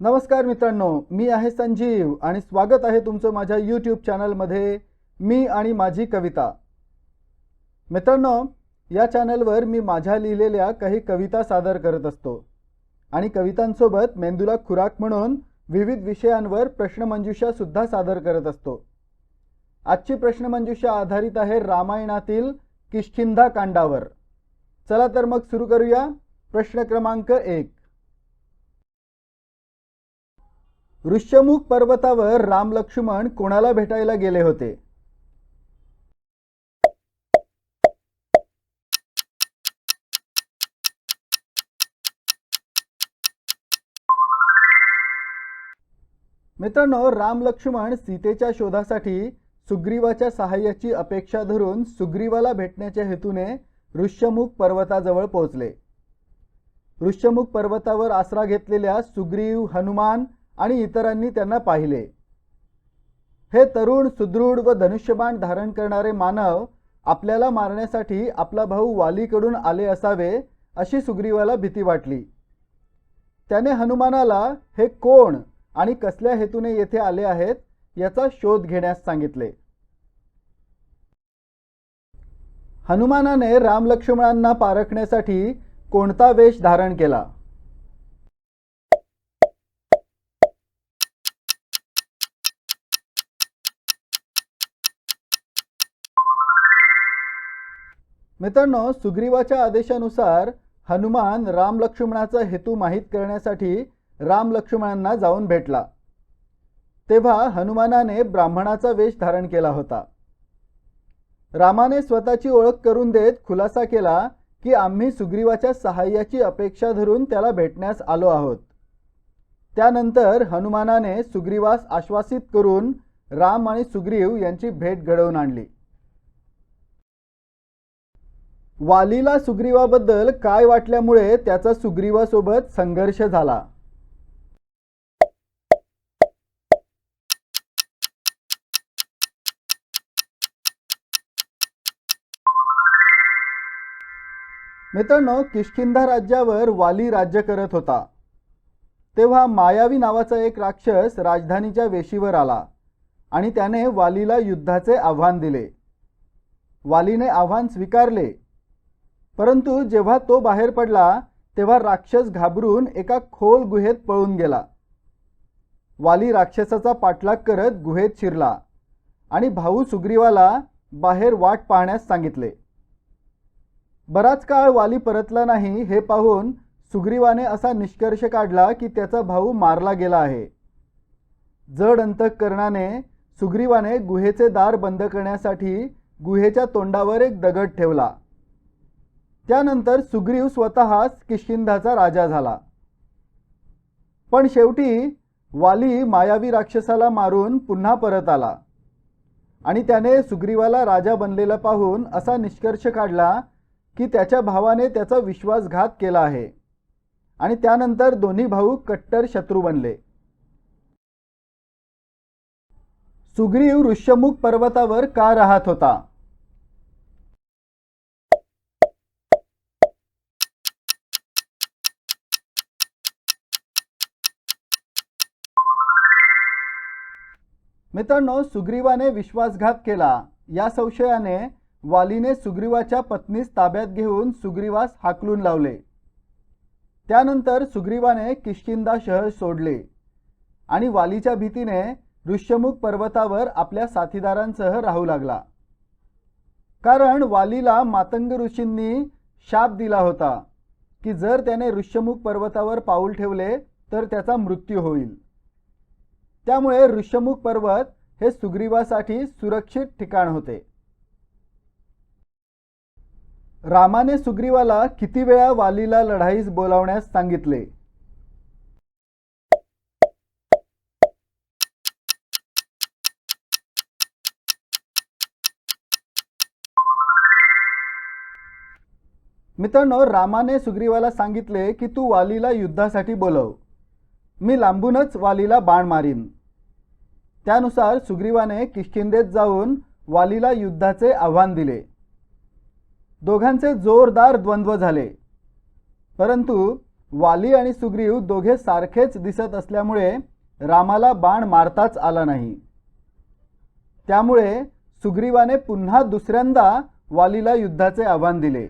नमस्कार मित्रांनो मी आहे संजीव आणि स्वागत आहे तुमचं माझ्या यूट्यूब चॅनलमध्ये मी आणि माझी कविता. मित्रांनो या चॅनलवर मी माझ्या लिहिलेल्या काही कविता सादर करत असतो. आणि कवितांसोबत मेंदूला खुराक म्हणून विविध विषयांवर प्रश्नमंजुषासुद्धा सादर करत असतो. आजची प्रश्नमंजुषा आधारित आहे रामायणातील किष्किंधा कांडावर. चला तर मग सुरू करूया प्रश्न क्रमांक एक. ऋष्यमुख पर्वतावर राम लक्ष्मण कोणाला भेटायला गेले होते? मित्रांनो राम लक्ष्मण सीतेच्या शोधासाठी सुग्रीवाच्या सहाय्याची अपेक्षा धरून सुग्रीवाला भेटण्याच्या हेतूने ऋष्यमुख पर्वताजवळ पोहोचले. ऋष्यमुख पर्वतावर आसरा घेतलेल्या सुग्रीव हनुमान आणि इतरांनी त्यांना पाहिले. हे तरुण सुदृढ व धनुष्यबाण धारण करणारे मानव आपल्याला मारण्यासाठी आपला भाऊ वालीकडून आले असावे अशी सुग्रीवाला भीती वाटली. त्याने हनुमानाला हे कोण आणि कसल्या हेतूने येथे आले आहेत? याचा शोध घेण्यास सांगितले. हनुमानाने राम लक्ष्मणांना पारखण्यासाठी कोणता वेश धारण केला? मित्रांनो सुग्रीवाच्या आदेशानुसार हनुमान राम लक्ष्मणाचा हेतू माहीत करण्यासाठी राम लक्ष्मणांना जाऊन भेटला. तेव्हा हनुमानाने ब्राह्मणाचा वेश धारण केला होता. रामाने स्वतःची ओळख करून देत खुलासा केला की आम्ही सुग्रीवाच्या सहाय्याची अपेक्षा धरून त्याला भेटण्यास आलो आहोत. त्यानंतर हनुमानाने सुग्रीवास आश्वासित करून राम आणि सुग्रीव यांची भेट घडवून आणली. वालीला सुग्रीवाबद्दल काय वाटल्यामुळे त्याचा सुग्रीवासोबत संघर्ष झाला? मित्रांनो किष्किंधा राज्यावर वाली राज्य करत होता. तेव्हा मायावी नावाचा एक राक्षस राजधानीच्या वेशीवर आला आणि त्याने वालीला युद्धाचे आव्हान दिले. वालीने आव्हान स्वीकारले. परंतु जेव्हा तो बाहेर पडला तेव्हा राक्षस घाबरून एका खोल गुहेत पळून गेला. वाली राक्षसाचा पाठलाग करत गुहेत शिरला आणि भाऊ सुग्रीवाला बाहेर वाट पाहण्यास सांगितले. बराच काळ वाली परतला नाही हे पाहून सुग्रीवाने असा निष्कर्ष काढला की त्याचा भाऊ मारला गेला आहे. जड अंतःकरणाने सुग्रीवाने गुहेचे दार बंद करण्यासाठी गुहेच्या तोंडावर एक दगड ठेवला. त्यानंतर सुग्रीव स्वतःच किष्किंधाचा राजा झाला. पण शेवटी वाली मायावी राक्षसाला मारून पुन्हा परत आला. आणि त्याने सुग्रीवाला राजा बनलेला पाहून असा निष्कर्ष काढला की त्याच्या भावाने त्याचा विश्वासघात केला आहे. आणि त्यानंतर दोन्ही भाऊ कट्टर शत्रू बनले. सुग्रीव ऋष्यमुख पर्वतावर का राहत होता? मित्रांनो सुग्रीवाने विश्वासघात केला. या संशयाने वालीने सुग्रीवाच्या पत्नीस ताब्यात घेऊन सुग्रीवास हाकलून लावले. त्यानंतर सुग्रीवाने किशकिंदा शहर सोडले आणि वालीच्या भीतीने ऋष्यमुख पर्वतावर आपल्या साथीदारांसह राहू लागला. कारण वालीला मातंग ऋषींनी शाप दिला होता की जर त्याने ऋष्यमुख पर्वतावर पाऊल ठेवले तर त्याचा मृत्यू होईल. त्यामुळे ऋषमुख पर्वत हे सुग्रीवासाठी सुरक्षित ठिकाण होते. रामाने सुग्रीवाला किती वेळा वालीला लढाईस बोलावण्यास सांगितले? मित्रांनो रामाने सुग्रीवाला सांगितले की तू वालीला युद्धासाठी बोलव. मी लांबूनच वालीला बाण मारीन. त्यानुसार सुग्रीवाने किष्किंदेत जाऊन वालीला युद्धाचे आव्हान दिले. दोघांचे जोरदार द्वंद्व झाले. परंतु वाली आणि सुग्रीव दोघे सारखेच दिसत असल्यामुळे रामाला बाण मारताच आला नाही. त्यामुळे सुग्रीवाने पुन्हा दुसऱ्यांदा वालीला युद्धाचे आव्हान दिले.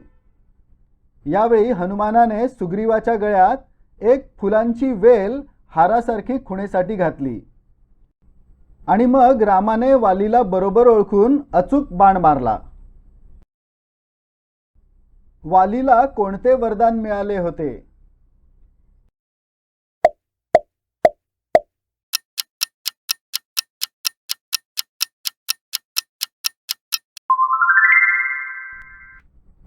यावेळी हनुमानाने सुग्रीवाच्या गळ्यात एक फुलांची वेल हारासारखी खुणेसाठी घातली. आणि मग रामाने वालीला बरोबर ओळखून अचूक बाण मारला. वालीला कोणते वरदान मिळाले होते?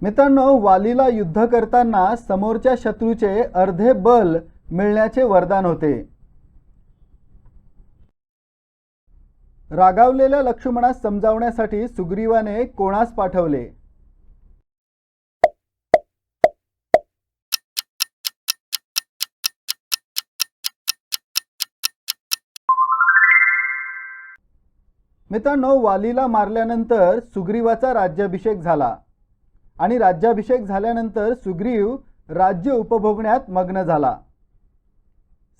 मित्रांनो वालीला युद्ध करताना समोरच्या शत्रूचे अर्धे बल मिळण्याचे वरदान होते. रागावलेल्या लक्ष्मणास समजावण्यासाठी सुग्रीवाने कोणास पाठवले? मित्रांनो वालीला मारल्यानंतर सुग्रीवाचा राज्याभिषेक झाला आणि राज्याभिषेक झाल्यानंतर सुग्रीव राज्य उपभोगण्यात मग्न झाला.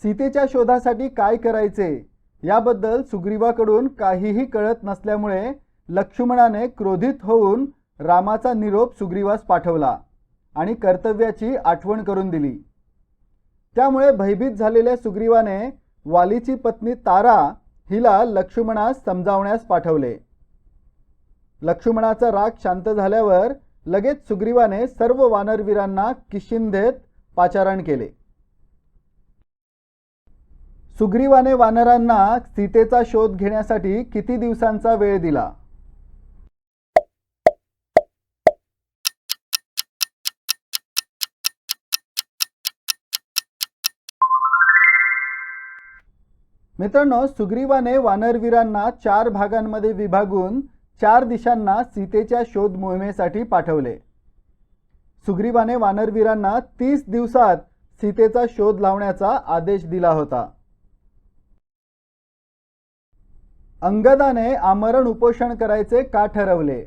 सीतेच्या शोधासाठी काय करायचे? याबद्दल सुग्रीवाकडून काहीही कळत नसल्यामुळे लक्ष्मणाने क्रोधित होऊन रामाचा निरोप सुग्रीवास पाठवला आणि कर्तव्याची आठवण करून दिली. त्यामुळे भयभीत झालेल्या सुग्रीवाने वालीची पत्नी तारा हिला लक्ष्मणास समजावण्यास पाठवले. लक्ष्मणाचा राग शांत झाल्यावर लगेच सुग्रीवाने सर्व वानरवीरांना किशिंधेत पाचारण केले. सुग्रीवाने वानरांना सीतेचा शोध घेण्यासाठी किती दिवसांचा वेळ दिला? मित्रांनो सुग्रीवाने वानरवीरांना चार भागांमध्ये विभागून चार दिशांना सीतेच्या शोध मोहिमेसाठी पाठवले. सुग्रीवाने वानरवीरांना तीस दिवसात सीतेचा शोध लावण्याचा आदेश दिला होता. अंगदाने आमरण उपोषण करायचे का ठरवले?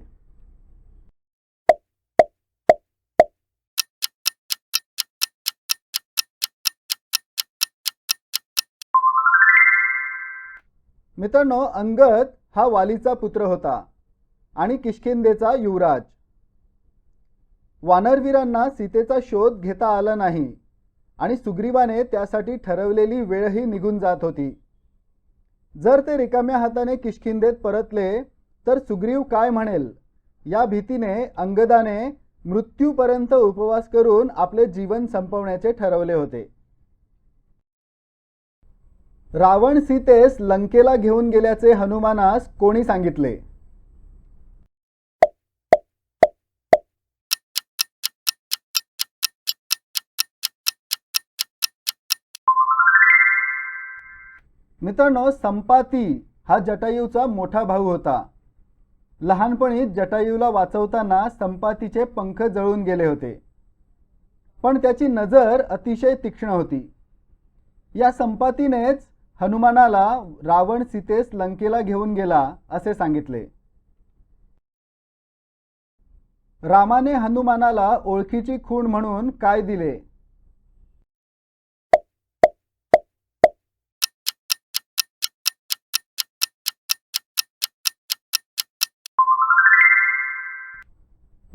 मित्रांनो अंगद हा वालीचा पुत्र होता आणि किशकिंदेचा युवराज. वानरवीरांना सीतेचा शोध घेता आला नाही आणि सुग्रीवाने त्यासाठी ठरवलेली वेळही निघून जात होती. जर ते रिकाम्या हाताने किष्किंधेत परतले तर सुग्रीव काय म्हणेल? या भीतीने अंगदाने मृत्यूपर्यंत उपवास करून आपले जीवन संपवण्याचे ठरवले होते. रावण सीतेस लंकेला घेऊन गेल्याचे हनुमानास कोणी सांगितले? मित्रांनो संपाती हा जटायूचा मोठा भाऊ होता. लहानपणी जटायूला वाचवताना संपातीचे पंख जळून गेले होते. पण त्याची नजर अतिशय तीक्ष्ण होती. या संपातीनेच हनुमानाला रावण सीतेस लंकेला घेऊन गेला असे सांगितले. रामाने हनुमानाला ओळखीची खूण म्हणून काय दिले?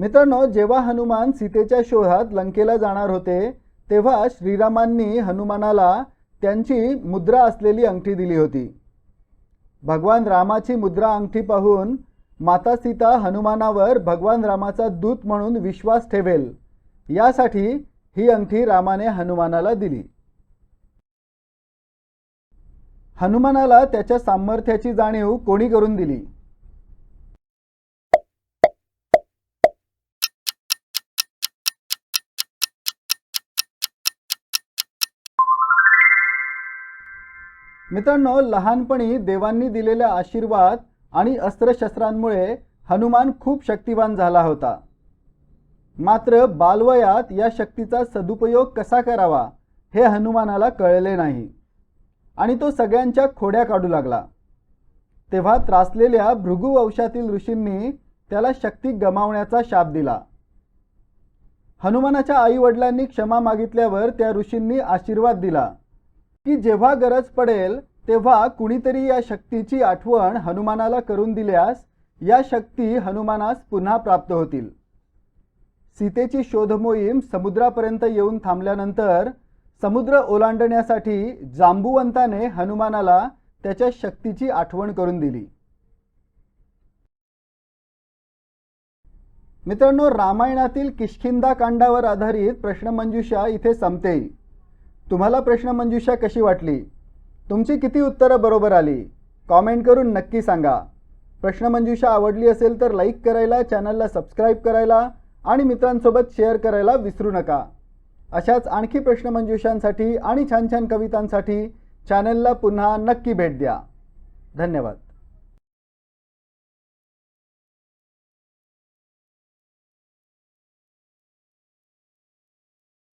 मित्रांनो जेव्हा हनुमान सीतेच्या शोधात लंकेला जाणार होते तेव्हा श्रीरामांनी हनुमानाला त्यांची मुद्रा असलेली अंगठी दिली होती. भगवान रामाची मुद्रा अंगठी पाहून माता सीता हनुमानावर भगवान रामाचा दूत म्हणून विश्वास ठेवेल. यासाठी ही अंगठी रामाने हनुमानाला दिली. हनुमानाला त्याच्या सामर्थ्याची जाणीव कोणी करून दिली? मित्रांनो लहानपणी देवांनी दिलेल्या आशीर्वाद आणि अस्त्रशस्त्रांमुळे हनुमान खूप शक्तिवान झाला होता. मात्र बालवयात या शक्तीचा सदुपयोग कसा करावा हे हनुमानाला कळले नाही आणि तो सगळ्यांच्या खोड्या काढू लागला. तेव्हा त्रासलेल्या भृगुवंशातील ऋषींनी त्याला शक्ती गमावण्याचा शाप दिला. हनुमानाच्या आईवडिलांनी क्षमा मागितल्यावर त्या ऋषींनी आशीर्वाद दिला. की जेव्हा गरज पडेल तेव्हा कुणीतरी या शक्तीची आठवण हनुमानाला करून दिल्यास या शक्ती हनुमानास पुन्हा प्राप्त होतील. सीतेची शोध मोहीम समुद्रापर्यंत येऊन थांबल्यानंतर समुद्र ओलांडण्यासाठी जांबुवंताने हनुमानाला त्याच्या शक्तीची आठवण करून दिली. मित्रांनो रामायणातील किष्किंदा कांडावर आधारित प्रश्नमंजुषा इथे संपते. तुम्हाला प्रश्नमंजुषा कशी वाटली? तुमची किती उत्तरं बरोबर आली? कॉमेंट करून नक्की सांगा. प्रश्नमंजुषा आवडली असेल तर लाईक करायला चॅनलला सबस्क्राईब करायला आणि मित्रांसोबत शेअर करायला विसरू नका. अशाच आणखी प्रश्नमंजुषांसाठी आणि छान छान कवितांसाठी चॅनलला पुन्हा नक्की भेट द्या. धन्यवाद.